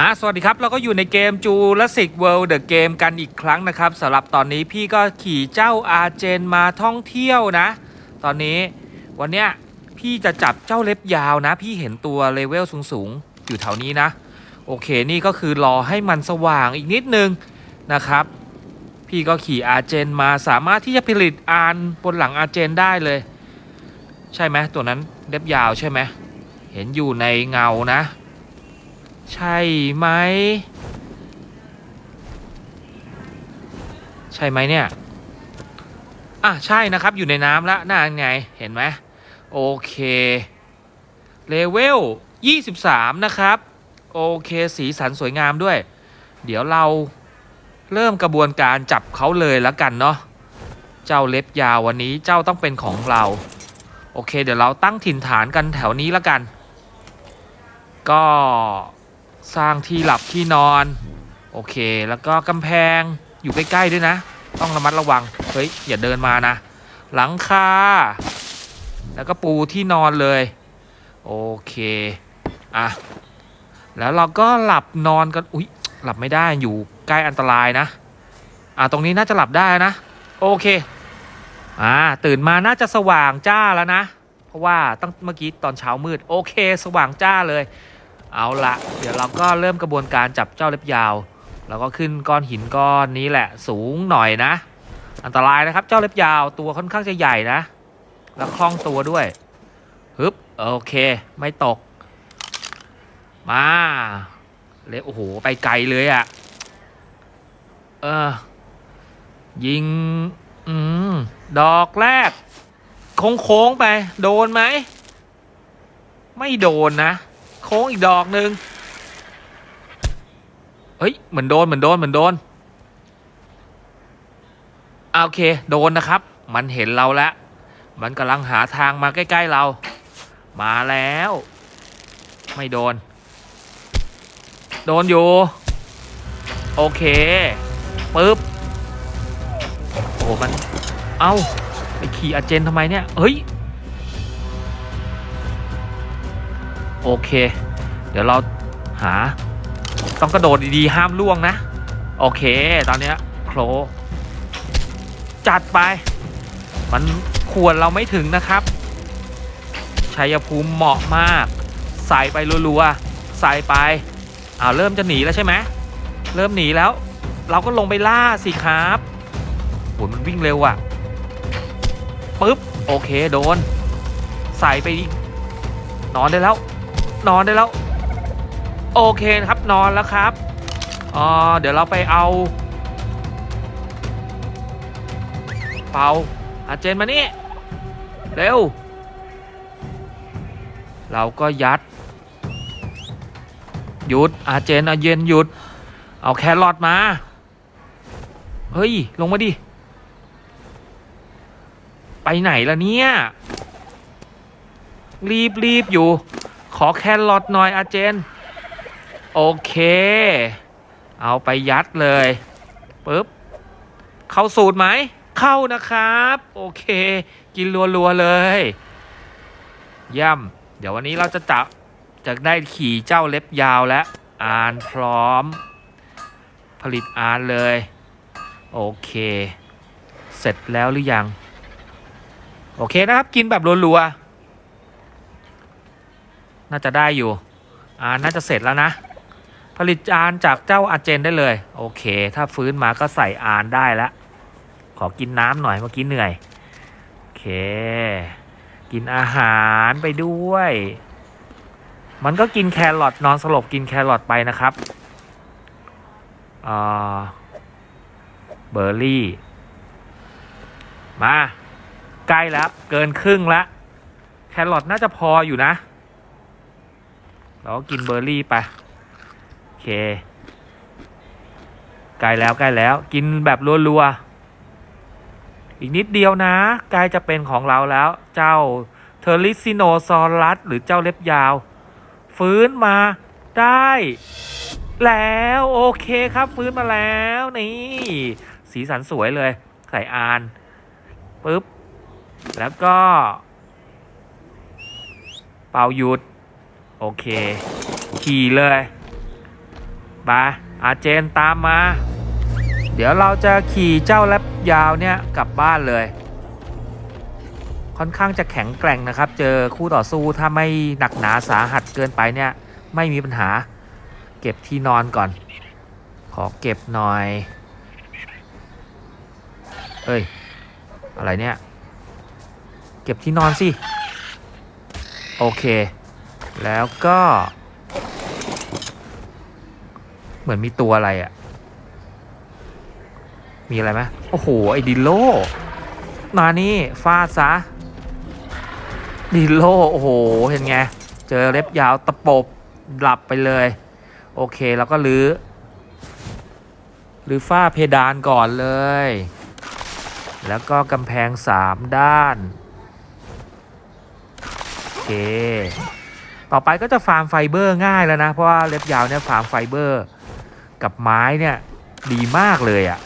อะสวัสดีครับ เราก็อยู่ในเกม Jurassic World The Game กันอีกครั้งนะครับสำหรับตอนนี้พี่ก็ขี่เจ้าอาเจนมาท่องเที่ยวนะ ตอนนี้วันเนี้ยพี่จะจับเจ้าเล็บยาวนะ พี่เห็นตัวเลเวลสูงๆ อยู่แถวนี้นะ โอเคนี่ก็คือรอให้มันสว่างอีกนิดนึงนะครับ พี่ก็ขี่อาเจนมาสามารถที่จะผลิตอานบนหลังอาเจนได้เลย ใช่ไหมตัวนั้นเล็บยาวใช่ไหมเห็นอยู่ในเงานะ ใช่ไหม ใช่ไหมเนี่ย อะ ใช่นะครับอยู่ในน้ำแล้วน่าไง เห็นไหมโอเค เลเวล 23 นะครับ โอเค สีสันสวยงามด้วย เดี๋ยวเราเริ่มกระบวนการจับเขาเลยแล้วกันเนาะ เจ้าเล็บยาววันนี้เจ้าต้องเป็นของเรา โอเค เดี๋ยวเราตั้งถิ่นฐานกันแถวนี้แล้วกัน ก็ สร้างที่หลับที่นอน โอเค แล้วก็กำแพงอยู่ใกล้ๆด้วยนะ ต้องระมัดระวัง เฮ้ย อย่าเดินมานะ หลังคา แล้วก็ปูที่นอนเลย โอเค อะ แล้วเราก็หลับนอนกัน อุ๊ย หลับไม่ได้ อยู่ใกล้อันตรายนะ อะ ตรงนี้น่าจะหลับได้นะ โอเค อ่า ตื่นมาน่าจะสว่างจ้าแล้วนะ เพราะว่าตั้งเมื่อกี้ตอนเช้ามืด โอเค สว่างจ้าเลย เอาละเดี๋ยวเราก็เริ่มกระบวนการจับเจ้าเล็บยาวแล้วก็ขึ้นก้อนหินก้อนนี้แหละสูงหน่อยนะ อันตรายนะครับเจ้าเล็บยาวตัวค่อนข้างจะใหญ่นะ แล้วคล่องตัวด้วยฮึบโอเค ไม่ตก มาเล็บโอ้โหไปไกลเลยอะ่ะเออยิงอืมดอกแรกโค้งๆไป โดนไหม ไม่โดนนะ โค้งอีกดอกหนึ่งเฮ้ยเหมือนโดนเหมือนโดนเหมือนโดนโอเคโดนนะครับ มันเห็นเราแล้ว มันกำลังหาทางมาใกล้ ๆเรา มาแล้ว ไม่โดน โดนอยู่ โอเคปึ๊บโอ้มัน เอ้าไปขี่อาเจนทำไมเนี่ย เฮ้ย โอเค เดี๋ยวเราหา ต้องกระโดดดีๆ ห้ามล่วงนะ โอเค ตอนนี้โคลจัดไป มันควรเราไม่ถึงนะครับชัยภูมิเหมาะมาก ใส่ไปรัวๆ ใส่ไปอ้าวเริ่มจะหนีแล้วใช่ไหมเริ่มหนีแล้ว เราก็ลงไปล่าสิครับโหมันวิ่งเร็วอะปึ๊บ โอเคโดน ใส่ไปนอนได้แล้ว นอนได้แล้ว โอเคนะครับนอนแล้วครับอ่าเดี๋ยวเราไปเอา เปาอาเจนมานี่ เร็ว เราก็ยัด หยุดอาเจนอาเย็นหยุด เอาแครอทมา เฮ้ย ลงมาดิ ไปไหนล่ะเนี่ย รีบรีบอยู่ ขอแครอทหน่อยอาเจน โอเค เอาไปยัดเลยปึ๊บเข้าสูตรไหม เข้านะครับ โอเค กินรัวๆเลยย่ำเดี๋ยววันนี้เราจะจับจะได้ขี่เจ้าเล็บยาวและอ่านพร้อม ผลิตอ่านเลย โอเค เสร็จแล้วหรือยัง โอเคนะครับ กินแบบรัวๆ น่าจะได้อยู่ อ่านน่าจะเสร็จแล้วนะ ผลิตอานจากเจ้าอาเจนได้เลย โอเค ถ้าฟื้นมาก็ใส่อานได้แล้ว ขอกินน้ำหน่อยเมื่อกี้เหนื่อย โอเค กินอาหารไปด้วย มันก็กินแครอทนอนสลบกินแครอทไปนะครับอ่าเบอร์รี่ มา ใกล้แล้ว เกินครึ่งแล้ว แครอทน่าจะพออยู่นะ เราก็กินเบอร์รี่ไปโอเคใกล้แล้วใกล้แล้ว กินแบบรัวๆอีกนิดเดียวนะใกล้จะเป็นของเราแล้ว เจ้าเทอริซิโนซอรัสหรือเจ้าเล็บยาว ฟื้นมาได้แล้วโอเคครับฟื้นมาแล้วนี่สีสันสวยเลยใส่อานปึ๊บ แล้วก็ เป่าหยุด โอเค ขี่เลยไปอาเจนตามมา เดี๋ยวเราจะขี่เจ้าแลบยาวเนี่ยกลับบ้านเลย ค่อนข้างจะแข็งแกร่งนะครับ เจอคู่ต่อสู้ถ้าไม่หนักหนาสาหัสเกินไปเนี่ยไม่มีปัญหา เก็บที่นอนก่อน ขอเก็บหน่อยเอ้ย อะไรเนี่ย เก็บที่นอนสิ โอเค แล้วก็ เหมือนมีตัวอะไรอะ่ะ มีอะไรไหมโอ้โห ไอ้ดิโล มานี่ฟาดซะ ดิโล โอ้โห เห็นไง เจอเล็บยาวตะปบหลับไปเลย โอเค แล้วก็ลื้อลื้อฝ้าเพดานก่อนเลย แล้วก็กำแพงสามด้าน โอเค ต่อไปก็จะฟาร์มไฟเบอร์ง่ายแล้วนะ เพราะว่าเล็บยาวเนี่ยฟาร์มไฟเบอร์กับไม้เนี่ยดีมากเลยอะ่ะ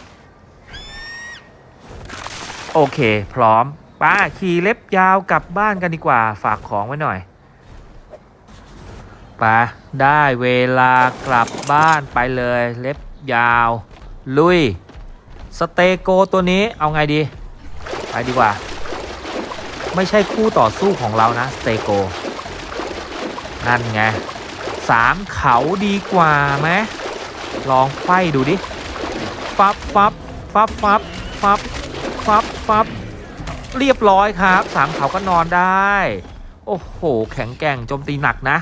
โอเค พร้อมป้าขี่เล็บยาวกลับบ้านกันดีกว่าฝากของไว้หน่อยป้าได้เวลากลับบ้านไปเลย เล็บยาว ลุย สเตโกตัวนี้เอาไงดี ไปดีกว่า ไม่ใช่คู่ต่อสู้ของเรานะ สเตโก นั่นไงสามเขาดีกว่าไหมลองไฟดูดิ ฟับฟับฟับฟับฟับฟับฟับเรียบร้อยครับสามเขาก็นอนได้ โอ้โห แข็งแกร่งโจมตีหนักนะ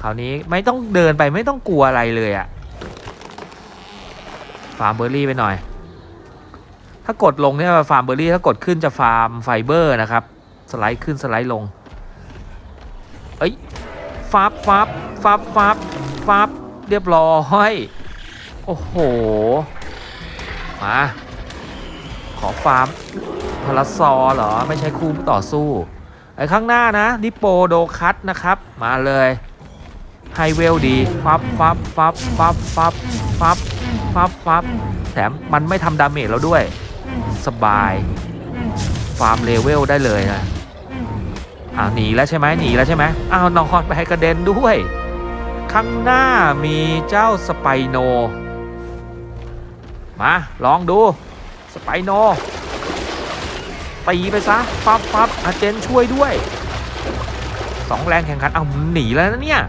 คราวนี้ไม่ต้องเดินไปไม่ต้องกลัวอะไรเลยอะฟาร์มเบอร์รี่ไปหน่อย ถ้ากดลงเนี่ยฟาร์มเบอร์รี่ถ้ากดขึ้นจะฟาร์มไฟเบอร์นะครับ สไลด์ขึ้นสไลด์ลง ฟับฟับฟับฟับฟับเรียบร้อยโอ้โห มา ขอฟาร์มพลาซอเหรอ ไม่ใช่คู่ต่อสู้ ไอ้ข้างหน้านะนิโปโดคัตนะครับ มาเลยไฮเวลดี ฟับฟับฟับฟับฟับฟับฟับฟับแถมมันไม่ทำดาเมจเราด้วย สบาย ฟาร์มเลเวลได้เลยนะ อ้าวหนีแล้วใช่ไหมหนีแล้วใช่ไหมอ้าวนอนไปกระเด็นด้วย ข้างหน้ามีเจ้าสไปโน มาลองดูสไปโนตีไปซะปั๊บปั๊บอาเจนช่วยด้วยสองแรงแข่งขันเอาหนีแล้วนะเนี่ย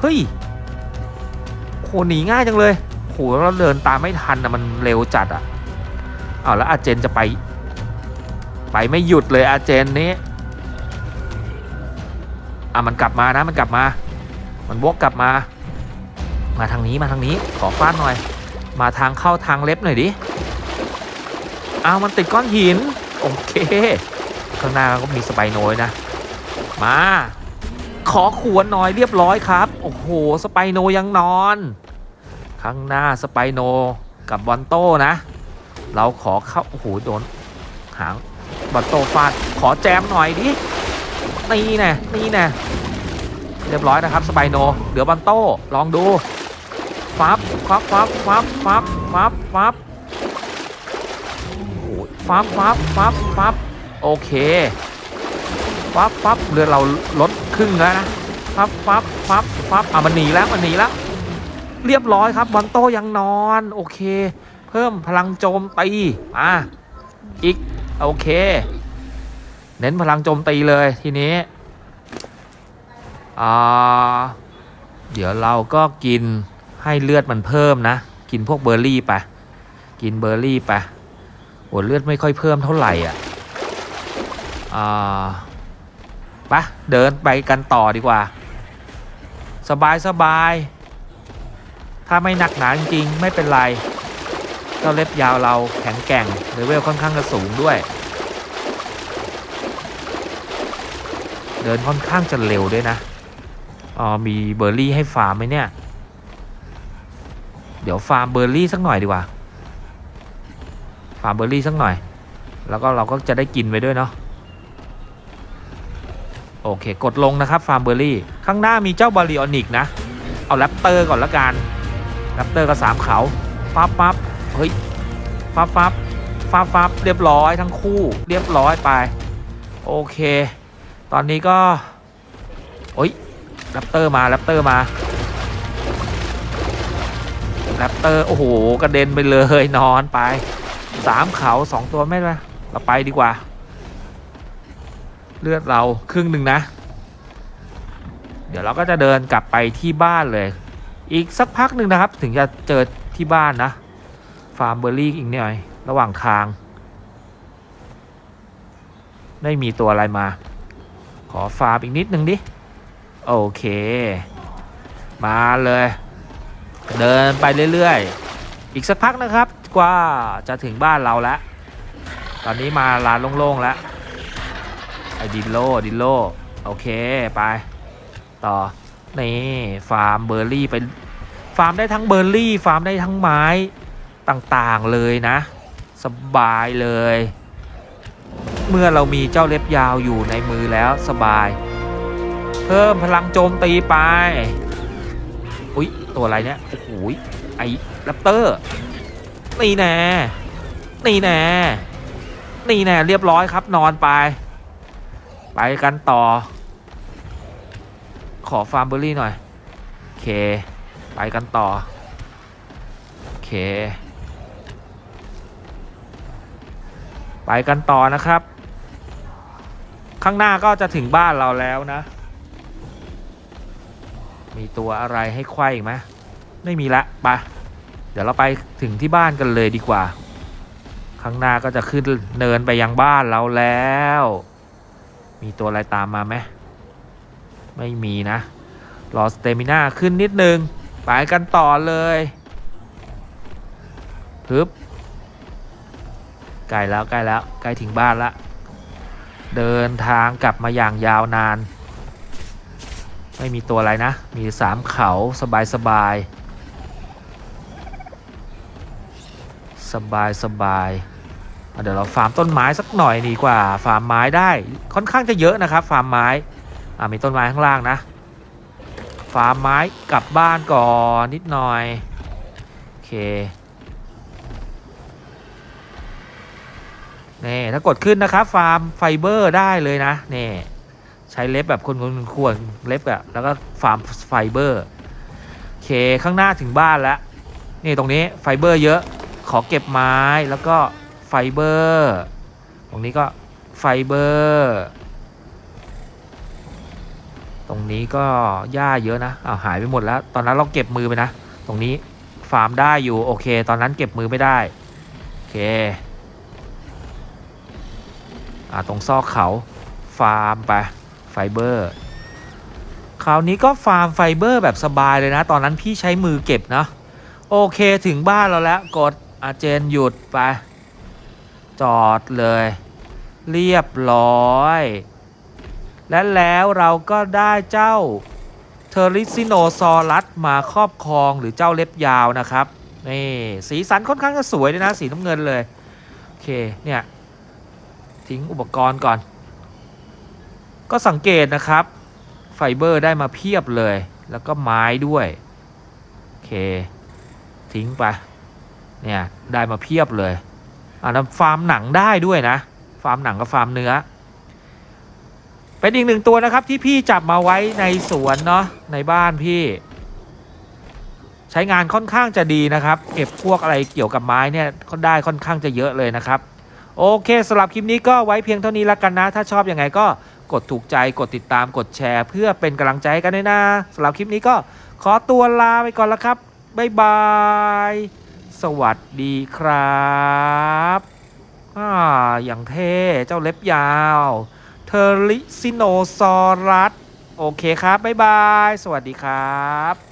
เฮ้ยโหหนีง่ายจังเลยโหเราเดินตามไม่ทันอะมันเร็วจัดอะเอาแล้วอาเจนจะไป ไปไม่หยุดเลยอาเจนนี้ อะมันกลับมานะมันกลับมา มันวกกลับมา มาทางนี้มาทางนี้ขอฟาดหน่อย มาทางเข้าทางเล็บหน่อยดิอ้าวมันติดก้อนหินโอเคข้างหน้าก็มีสไปโนยนะ มา ขอขวนหน่อยเรียบร้อยครับ โอ้โห สไปโนยังนอน ข้างหน้าสไปโนกับบอลโต้นะ เราขอเข้า โอ้โห โดน หางบอลโต้ฟาด ขอแจมหน่อยดิ นี่แน่นี่แน่เรียบร้อยนะครับสไปโนเหลือบันโต้ลองดูฟับฟับฟับฟับฟับฟับฟับโอ้ยฟับฟับฟับฟับโอเคฟับฟับเรือเราลดครึ่งแล้วนะฟับฟับฟับฟับอะมันหนีแล้วมันหนีแล้วเรียบร้อยครับบอลโต้ยังนอน โอเค เพิ่มพลังโจมตีมาอีก โอเค เน้นพลังโจมตีเลยทีนี้เดี๋ยวเราก็กินให้เลือดมันเพิ่มนะ กินพวกเบอร์รี่ไป กินเบอร์รี่ไปโหัวเลือดไม่ค่อยเพิ่มเท่าไหร่อะอ่าไปะเดินไปกันต่อดีกว่า สบายสบาย ถ้าไม่หนักหนาจริงๆไม่เป็นไร เจ้าเล็บยาวเราแข็งแกร่งเลเวลค่อนข้างจะสูงด้วย เดินค่อนข้างจะเร็วด้วยนะอ๋อมีเบอร์รี่ให้ฟาร์มไหมเนี่ย เดี๋ยวฟาร์มเบอร์รี่สักหน่อยดีกว่า ฟาร์มเบอร์รี่สักหน่อย แล้วก็เราก็จะได้กินไปด้วยเนาะโอเค กดลงนะครับฟาร์มเบอร์รี่ ข้างหน้ามีเจ้าบาริออนิกนะ เอาแรปเตอร์ก่อนละกันแรปเตอร์ก็สามเขาปั๊บปั๊บเฮ้ยปั๊บปั๊บปั๊บปั๊บเรียบร้อยทั้งคู่ เรียบร้อยไป โอเค ตอนนี้ก็โอ้ยแรปเตอร์มาแรปเตอร์มาแรปเตอร์โอ้โหกระเด็นไปเลยนอนไปสามเขาสองตัวไม่ไหมเราไปดีกว่า เลือดเราครึ่งหนึ่งนะ เดี๋ยวเราก็จะเดินกลับไปที่บ้านเลย อีกสักพักหนึ่งนะครับ ถึงจะเจอที่บ้านนะ ฟาร์มเบอร์รี่อีกหน่อย ระหว่างทาง ไม่มีตัวอะไรมา ขอฟาร์มอีกนิดนึงดิ โอเค มาเลย เดินไปเรื่อยๆ อีกสักพักนะครับกว่าจะถึงบ้านเราแล้ว ตอนนี้มาลานโล่งๆแล้วไอ้ดินโลดินโลโอเคไป ต่อ นี่ ฟาร์มเบอร์รี่ไป ฟาร์มได้ทั้งเบอร์รี่ ฟาร์มได้ทั้งไม้ต่างๆเลยนะ สบายเลย เมื่อเรามีเจ้าเล็บยาวอยู่ในมือแล้วสบาย เพิ่มพลังโจมตีไป อุ๊ยตัวอะไรเนี่ย โอ้โหไอ้แรปเตอร์ นี่แน่นี่แน่นี่แน่เรียบร้อยครับนอนไป ไปกันต่อ ขอฟาร์มเบอร์รี่หน่อย โอเค ไปกันต่อ โอเค ไปกันต่อนะครับ ข้างหน้าก็จะถึงบ้านเราแล้วนะ มีตัวอะไรให้ไขว้อีกไหมไม่มีละไปเดี๋ยวเราไปถึงที่บ้านกันเลยดีกว่า ข้างหน้าก็จะขึ้นเนินไปยังบ้านเราแล้ว มีตัวอะไรตามมาไหมไม่มีนะ รอสเตมิน่าขึ้นนิดนึง ไปกันต่อเลยฮึบใกล้แล้วใกล้แล้วใกล้ถึงบ้านละ เดินทางกลับมาอย่างยาวนาน ไม่มีตัวอะไรนะ มีสามเขาสบายสบายสบายสบายเดี๋ยวเราฟาร์มต้นไม้สักหน่อยดีกว่าฟาร์มไม้ได้ค่อนข้างจะเยอะนะครับ ฟาร์มไม้อ่ามีต้นไม้ข้างล่างนะ ฟาร์มไม้กลับบ้านก่อนนิดหน่อยโอเค นี่ถ้ากดขึ้นนะครับ ฟาร์มไฟเบอร์ได้เลยนะนี่ใช้เล็บแบบคนควรเล็บอะแล้วก็ฟาร์มไฟเบอร์โอเคข้างหน้าถึงบ้านแล้วนี่ตรงนี้ไฟเบอร์เยอะขอเก็บไม้แล้วก็ไฟเบอร์ ตรงนี้ก็ไฟเบอร์ตรงนี้ก็หญ้าเยอะนะอ้าวหายไปหมดแล้ว ตอนนั้นเราเก็บมือไปนะ ตรงนี้ฟาร์มได้อยู่โอเค ตอนนั้นเก็บมือไม่ได้ โอเค ตรงซอกเขาฟาร์มไปไฟเบอร์คราวนี้ก็ฟาร์มไฟเบอร์แบบสบายเลยนะ ตอนนั้นพี่ใช้มือเก็บนะโอเคถึงบ้านเราแล้วกดอาเจนหยุดไป จอดเลย เรียบร้อย และแล้วเราก็ได้เจ้าเทอริซิโนซอรัสมาครอบครองหรือเจ้าเล็บยาวนะครับนี่สีสันค่อนข้างจะสวยเลยนะ สีน้ำเงินเลย โอเคเนี่ย ทิ้งอุปกรณ์ก่อน ก็สังเกตนะครับ ไฟเบอร์ได้มาเพียบเลย แล้วก็ไม้ด้วยโอเค ทิ้งไปเนี่ยได้มาเพียบเลยอ่าแล้วฟาร์มหนังได้ด้วยนะ ฟาร์มหนังกับฟาร์มเนื้อ เป็นอีกหนึ่งตัวนะครับที่พี่จับมาไว้ในสวนเนาะในบ้านพี่ ใช้งานค่อนข้างจะดีนะครับ เก็บพวกอะไรเกี่ยวกับไม้เนี่ยก็ได้ค่อนข้างจะเยอะเลยนะครับ โอเคสำหรับคลิปนี้ก็ไว้เพียงเท่านี้แล้วกันนะ ถ้าชอบอยังไงก็กดถูกใจกดติดตามกดแชร์ เพื่อเป็นกำลังใจให้กันด้วยนะสำหรับคลิปนี้ก็ขอตัวลาไปก่อนแล้วครับบ๊ายบายสวัสดีครับอ่าอย่างเท่เจ้าเล็บยาว เทอริซิโนซอรัส โอเคครับ บ๊ายบาย สวัสดีครับ